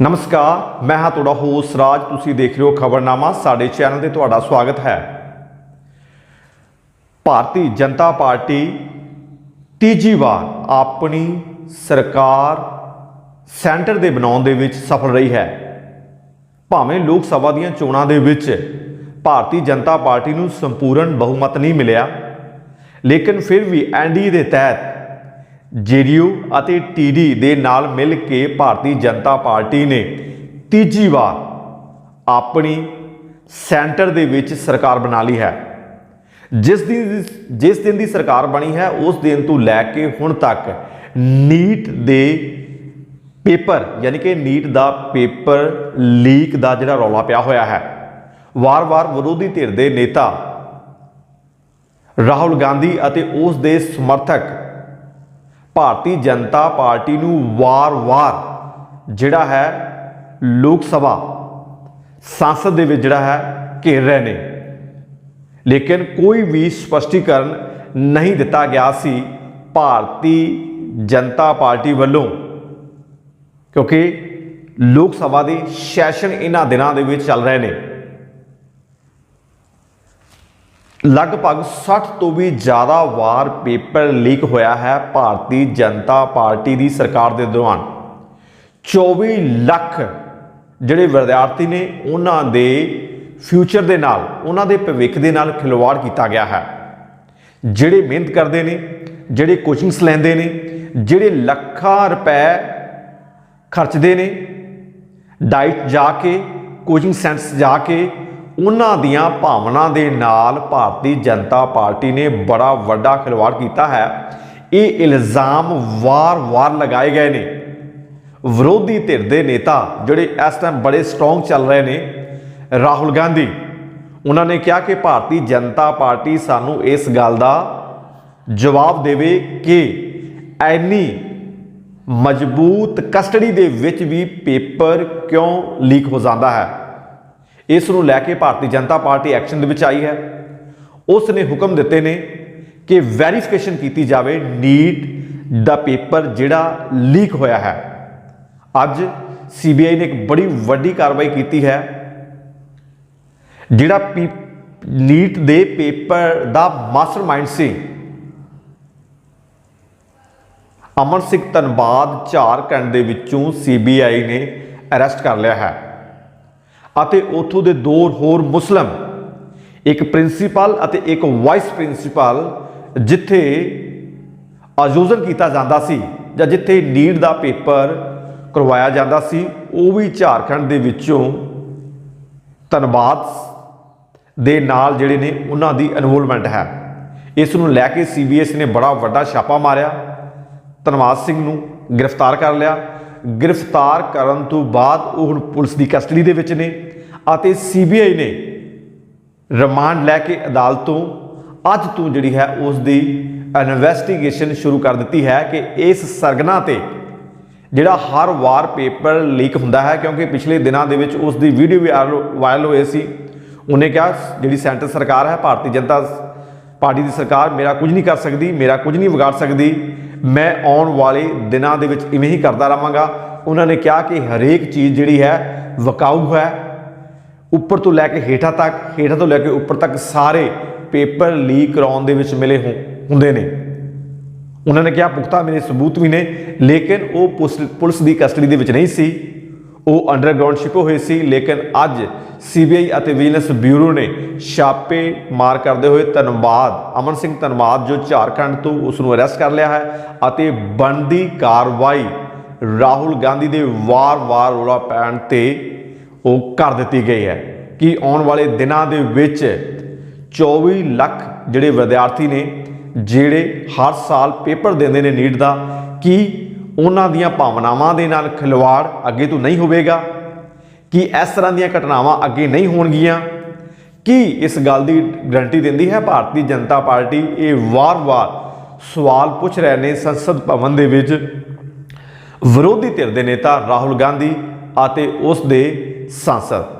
ਨਮਸਕਾਰ, ਮੈਂ ਹਾਂ ਤੁਹਾਡਾ ਹੋਸਟ ਰਾਜ, ਤੁਸੀਂ ਦੇਖ ਰਹੇ ਹੋ ਖਬਰਨਾਮਾ, ਸਾਡੇ ਚੈਨਲ ਤੇ ਤੁਹਾਡਾ ਸਵਾਗਤ ਹੈ। ਭਾਰਤੀ ਜਨਤਾ ਪਾਰਟੀ ਤੀਜੀ ਵਾਰ ਆਪਣੀ ਸਰਕਾਰ ਸੈਂਟਰ ਦੇ ਬਣਾਉਣ ਦੇ ਵਿੱਚ ਸਫਲ ਰਹੀ ਹੈ। ਭਾਵੇਂ ਲੋਕ ਸਭਾ ਦੀਆਂ ਚੋਣਾਂ ਦੇ ਵਿੱਚ ਭਾਰਤੀ ਜਨਤਾ ਪਾਰਟੀ ਨੂੰ ਸੰਪੂਰਨ ਬਹੁਮਤ ਨਹੀਂ ਮਿਲਿਆ, ਲੇਕਿਨ ਫਿਰ ਵੀ ਐਨਡੀਏ ਦੇ ਤਹਿਤ ਜੇਡੀਯੂ ਅਤੇ ਟੀਡੀ ਦੇ ਨਾਲ ਮਿਲ ਕੇ ਭਾਰਤੀ ਜਨਤਾ ਪਾਰਟੀ ਨੇ ਤੀਜੀ ਵਾਰ ਆਪਣੀ ਸੈਂਟਰ ਦੇ ਵਿੱਚ ਸਰਕਾਰ ਬਣਾ ਲਈ ਹੈ। ਜਿਸ ਦਿਨ ਜਿਸ ਦਿਨ ਦੀ ਸਰਕਾਰ ਬਣੀ ਹੈ, ਉਸ ਦਿਨ ਤੋਂ ਲੈ ਕੇ ਹੁਣ ਤੱਕ ਨੀਟ ਦੇ ਪੇਪਰ, ਯਾਨੀ ਕਿ ਨੀਟ ਦਾ ਪੇਪਰ ਲੀਕ ਦਾ ਜਿਹੜਾ ਰੌਲਾ ਪਿਆ ਹੋਇਆ ਹੈ, ਵਾਰ-ਵਾਰ ਵਿਰੋਧੀ ਧਿਰ ਦੇ ਨੇਤਾ ਰਾਹੁਲ ਗਾਂਧੀ ਅਤੇ ਉਸ ਦੇ ਸਮਰਥਕ ਭਾਰਤੀ ਜਨਤਾ ਪਾਰਟੀ ਨੂੰ ਵਾਰ-ਵਾਰ ਜਿਹੜਾ ਹੈ ਲੋਕ ਸਭਾ ਸੰਸਦ ਦੇ ਵਿੱਚ ਜਿਹੜਾ ਹੈ ਘੇਰ ਰਹੇ ਨੇ। ਲੇਕਿਨ ਕੋਈ ਵੀ ਸਪਸ਼ਟੀਕਰਨ ਨਹੀਂ ਦਿੱਤਾ ਗਿਆ ਸੀ ਭਾਰਤੀ ਜਨਤਾ ਪਾਰਟੀ ਵੱਲੋਂ। ਕਿਉਂਕਿ ਲੋਕ ਸਭਾ ਦੇ ਸੈਸ਼ਨ ਇਹਨਾਂ ਦਿਨਾਂ ਦੇ ਵਿੱਚ ਚੱਲ ਰਹੇ ਨੇ। ਲਗਭਗ 60 ਤੋਂ ਵੀ ਜ਼ਿਆਦਾ ਵਾਰ ਪੇਪਰ ਲੀਕ ਹੋਇਆ ਹੈ ਭਾਰਤੀ ਜਨਤਾ ਪਾਰਟੀ ਦੀ ਸਰਕਾਰ ਦੇ ਦੌਰਾਨ। 24 ਲੱਖ ਜਿਹੜੇ ਵਿਦਿਆਰਥੀ ਨੇ ਉਹਨਾਂ ਦੇ ਫਿਊਚਰ ਦੇ ਨਾਲ, ਉਹਨਾਂ ਦੇ ਭਵਿੱਖ ਦੇ ਨਾਲ ਖਿਲਵਾੜ ਕੀਤਾ ਗਿਆ ਹੈ। ਜਿਹੜੇ ਮਿਹਨਤ ਕਰਦੇ ਨੇ, ਜਿਹੜੇ ਕੋਚਿੰਗਸ ਲੈਂਦੇ ਨੇ, ਜਿਹੜੇ ਲੱਖਾਂ ਰੁਪਏ ਖਰਚਦੇ ਨੇ ਡਾਈਟ ਜਾ ਕੇ ਕੋਚਿੰਗ ਸੈਂਟਰਸ ਜਾ ਕੇ ਉਹਨਾਂ ਦੀਆਂ ਭਾਵਨਾ ਦੇ ਨਾਲ ਭਾਰਤੀ ਜਨਤਾ ਪਾਰਟੀ ਨੇ ਬੜਾ ਵੱਡਾ ਖਿਲਵਾੜ ਕੀਤਾ ਹੈ। ਇਹ ਇਲਜ਼ਾਮ ਵਾਰ-ਵਾਰ ਲਗਾਏ ਗਏ ਨੇ। ਵਿਰੋਧੀ ਧਿਰ ਦੇ ਨੇਤਾ ਜਿਹੜੇ ਇਸ ਟਾਈਮ ਬੜੇ ਸਟਰੋਂਗ ਚੱਲ ਰਹੇ ਨੇ, ਰਾਹੁਲ ਗਾਂਧੀ, ਉਹਨਾਂ ਨੇ ਕਿਹਾ ਕਿ ਭਾਰਤੀ ਜਨਤਾ ਪਾਰਟੀ ਸਾਨੂੰ ਇਸ ਗੱਲ ਦਾ ਜਵਾਬ ਦੇਵੇ ਕਿ ਐਨੀ ਮਜ਼ਬੂਤ ਕਸਟਡੀ ਦੇ ਵਿੱਚ ਵੀ ਪੇਪਰ ਕਿਉਂ ਲੀਕ ਹੋ ਜਾਂਦਾ ਹੈ। ਇਸ ਨੂੰ ਲੈ ਕੇ ਭਾਰਤੀ ਜਨਤਾ ਪਾਰਟੀ ਐਕਸ਼ਨ ਦੇ ਵਿੱਚ ਆਈ ਹੈ। ਉਸ ਨੇ ਹੁਕਮ ਦਿੱਤੇ ਨੇ ਕਿ ਵੈਰੀਫਿਕੇਸ਼ਨ ਕੀਤੀ ਜਾਵੇ ਨੀਟ ਦਾ ਪੇਪਰ ਜਿਹੜਾ ਲੀਕ ਹੋਇਆ ਹੈ। ਅੱਜ ਸੀਬੀਆਈ ਨੇ ਇੱਕ ਬੜੀ ਵੱਡੀ ਕਾਰਵਾਈ ਕੀਤੀ ਹੈ। ਜਿਹੜਾ ਨੀਟ ਦੇ ਪੇਪਰ ਦਾ ਮਾਸਟਰਮਾਈਂਡ ਸੀ। ਅਮਰ ਸਿੰਘ ਧਨਬਾਦ ਝਾਰਖੰਡ ਦੇ ਵਿੱਚੋਂ ਸੀਬੀਆਈ ਨੇ ਅਰੈਸਟ ਕਰ ਲਿਆ ਹੈ। ਅਤੇ ਉਥੋਂ ਦੇ ਦੋ ਹੋਰ ਮੁਸਲਮ, ਇੱਕ ਪ੍ਰਿੰਸੀਪਲ ਅਤੇ ਇੱਕ ਵਾਈਸ ਪ੍ਰਿੰਸੀਪਲ, ਜਿੱਥੇ ਆਯੋਜਨ ਕੀਤਾ ਜਾਂਦਾ ਸੀ ਜਾਂ ਜਿੱਥੇ ਨੀਟ ਦਾ ਪੇਪਰ ਕਰਵਾਇਆ ਜਾਂਦਾ ਸੀ, ਉਹ ਵੀ ਝਾਰਖੰਡ ਦੇ ਵਿੱਚੋਂ ਧੰਨਵਾਦ ਦੇ ਨਾਲ ਜਿਹੜੇ ਨੇ ਉਹਨਾਂ ਦੀ ਇਨਵੋਲਵਮੈਂਟ ਹੈ। ਇਸ ਨੂੰ ਲੈ ਕੇ ਸੀਬੀਐਸ ਨੇ ਬੜਾ ਵੱਡਾ ਛਾਪਾ ਮਾਰਿਆ। ਧਨਵਾਦ ਸਿੰਘ ਨੂੰ ਗ੍ਰਿਫਤਾਰ ਕਰ ਲਿਆ। ਗ੍ਰਿਫਤਾਰ ਕਰਨ ਤੋਂ ਬਾਅਦ ਉਹ ਹੁਣ ਪੁਲਿਸ ਦੀ ਕਸਟਡੀ ਦੇ ਵਿੱਚ ਨੇ। ਅਤੇ ਸੀਬੀਆਈ ਨੇ ਰਿਮਾਂਡ ਲੈ ਕੇ ਅਦਾਲਤ ਤੋਂ ਅੱਜ ਤੋਂ ਜਿਹੜੀ ਹੈ ਉਸ ਦੀ ਇਨਵੈਸਟੀਗੇਸ਼ਨ ਸ਼ੁਰੂ ਕਰ ਦਿੱਤੀ ਹੈ ਕਿ ਇਸ ਸਰਗਨਾ ਤੇ ਜਿਹੜਾ ਹਰ ਵਾਰ ਪੇਪਰ ਲੀਕ ਹੁੰਦਾ ਹੈ, ਕਿਉਂਕਿ ਪਿਛਲੇ ਦਿਨਾਂ ਦੇ ਵਿੱਚ ਉਸ ਦੀ ਵੀਡੀਓ ਵੀ ਵਾਇਰਲ ਹੋਈ ਸੀ। ਉਹਨੇ ਕਿਹਾ, ਜਿਹੜੀ ਸੈਂਟਰ ਸਰਕਾਰ ਹੈ, ਭਾਰਤੀ ਜਨਤਾ ਪਾਰਟੀ ਦੀ ਸਰਕਾਰ, ਮੇਰਾ ਕੁਝ ਨਹੀਂ ਕਰ ਸਕਦੀ, ਮੇਰਾ ਕੁਝ ਨਹੀਂ ਵਿਗਾੜ ਸਕਦੀ। ਮੈਂ ਆਉਣ ਵਾਲੇ ਦਿਨਾਂ ਦੇ ਵਿੱਚ ਇਵੇਂ ਹੀ ਕਰਦਾ ਰਹਾਂਗਾ। ਉਹਨਾਂ ਨੇ ਕਿਹਾ ਕਿ ਹਰੇਕ ਚੀਜ਼ ਜਿਹੜੀ ਹੈ, ਵਕਾਊ ਹੈ। ਉੱਪਰ ਤੋਂ ਲੈ ਕੇ ਹੇਠਾਂ ਤੱਕ, ਹੇਠਾਂ ਤੋਂ ਲੈ ਕੇ ਉੱਪਰ ਤੱਕ ਸਾਰੇ ਪੇਪਰ ਲੀਕ ਕਰਾਉਣ ਦੇ ਵਿੱਚ ਮਿਲੇ ਹੁੰਦੇ ਨੇ। ਉਹਨਾਂ ਨੇ ਕਿਹਾ ਪੁਖਤਾ ਮੇਰੇ ਸਬੂਤ ਵੀ ਨੇ, ਲੇਕਿਨ ਉਹ ਪੁਲਿਸ ਦੀ ਕਸਟਡੀ ਦੇ ਵਿੱਚ ਨਹੀਂ ਸੀ। ਉਹ ਅੰਡਰਗਰਾਉਂਡ ਛਿਪੇ ਹੋਏ ਸੀ, ਲੇਕਿਨ ਅੱਜ ਸੀਬੀਆਈ ਅਤੇ ਵਿਜੀਲੈਂਸ ਬਿਊਰੋ ਨੇ ਛਾਪੇ ਮਾਰ ਕਰਦੇ ਹੋਏ ਧੰਨਵਾਦ, ਅਮਨ ਸਿੰਘ ਧੰਨਵਾਦ, ਜੋ ਝਾਰਖੰਡ ਤੋਂ ਉਸ ਨੂੰ ਅਰੈਸਟ ਕਰ ਲਿਆ ਹੈ ਅਤੇ ਬਣਦੀ ਕਾਰਵਾਈ ਰਾਹੁਲ ਗਾਂਧੀ ਦੇ ਵਾਰ-ਵਾਰ ਰੋਲਾ ਪੈਣ ਤੇ ਉਹ ਕਰ ਦਿੱਤੀ ਗਈ ਹੈ ਕਿ ਆਉਣ ਵਾਲੇ ਦਿਨਾਂ ਦੇ ਵਿੱਚ 24 ਲੱਖ ਜਿਹੜੇ ਵਿਦਿਆਰਥੀ ਨੇ, ਜਿਹੜੇ ਹਰ ਸਾਲ ਪੇਪਰ ਦਿੰਦੇ ਨੇ ਨੀਟ ਦਾ, ਕੀ ਉਹਨਾਂ ਦੀਆਂ ਭਾਵਨਾਵਾਂ ਦੇ ਨਾਲ ਖਿਲਵਾੜ ਅੱਗੇ ਤੋਂ ਨਹੀਂ ਹੋਵੇਗਾ? ਕੀ ਇਸ ਤਰ੍ਹਾਂ ਦੀਆਂ ਘਟਨਾਵਾਂ ਅੱਗੇ ਨਹੀਂ ਹੋਣਗੀਆਂ? ਕੀ ਇਸ ਗੱਲ ਦੀ ਗਰੰਟੀ ਦਿੰਦੀ ਹੈ ਭਾਰਤੀ ਜਨਤਾ ਪਾਰਟੀ? ਇਹ ਵਾਰ-ਵਾਰ ਸਵਾਲ ਪੁੱਛ ਰਹੇ ਨੇ ਸੰਸਦ ਭਵਨ ਦੇ ਵਿੱਚ। ਵਿਰੋਧੀ ਧਿਰ ਦੇ ਨੇਤਾ ਰਾਹੁਲ ਗਾਂਧੀ ਅਤੇ ਉਸ ਦੇ ਸੰਸਦ